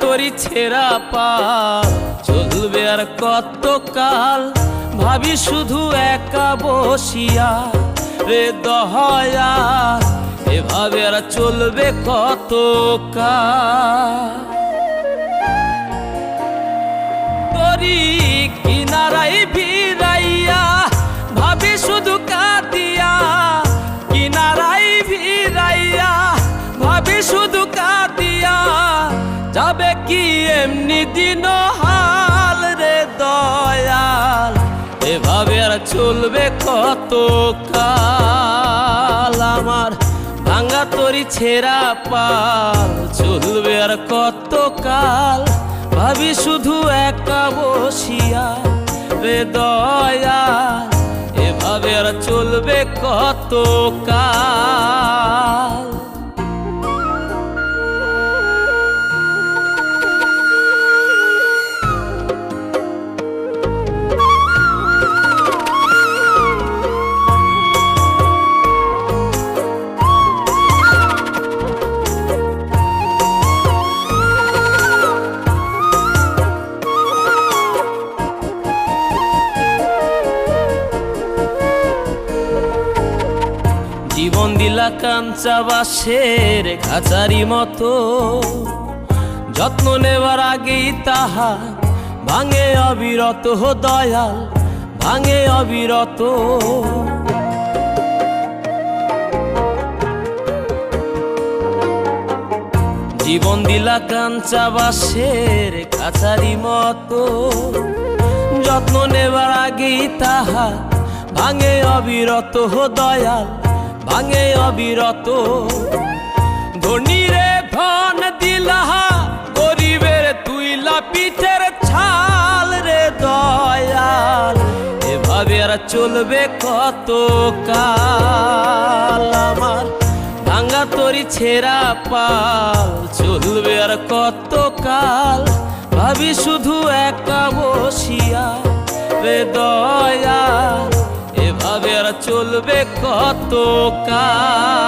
তোরি ছেঁড়া পা। চলবে আর কত কাল ভাবি শুধু একা বসিয়া রে দহয়া। এভাবে আর চলবে কত কাল তরি এমনি দিন হাল রে দয়াল, এভাবে আর চলবে কত কাল? আমার ভাঙ্গা তরি ছেঁড়া পাল, চলবে আর কত কাল? ভাবি শুধু একা বসিয়া রে দয়া এভাবে আর চলবে কত কাল? জীবন দিলা কাঞ্চা বাসের খাঁচারি মতো। যত্ন নেবার আগেই তাহা ভাঙে অবিরত দয়াল, ভাঙে অবিরত। জীবন দিলা কাঞ্চা বাসের কাছারি মতো। যত্ন নেবার আগেই তাহা ভাঙে অবিরত দয়াল ভাঙে অবিরত। ধনীরে ধন দিলাহা, গরিবের তুইলা পিঠের ছাল রে দয়াল। এভাবে আর চলবে কত কাল? আমার ভাঙ্গা তরি ছেঁড়া পাল, চলবে আর কত কাল? ভাবি শুধু আর কত কাল।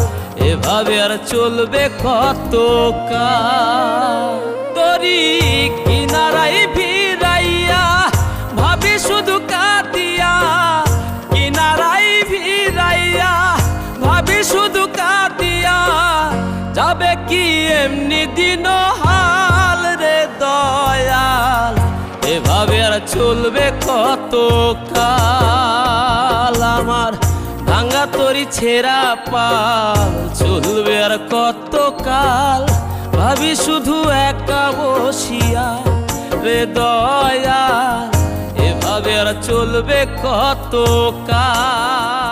এভাবে আর চলবে কত তরি কিনারাই ভিড়াইয়া, ভাবি শুধু কাঁদিয়া কিনারাই ভিড়াইয়া, ভাবি শুধু কাঁদিয়া, যাবে কি এমনি দিন হাল রে দয়াল? এভাবে আর চলবে কত কাল? তরি ছেঁড়া পাল। চলবে আর কত কাল ভাবি শুধু একা বসিয়া রে দয়া এভাবে আর চলবে কত কাল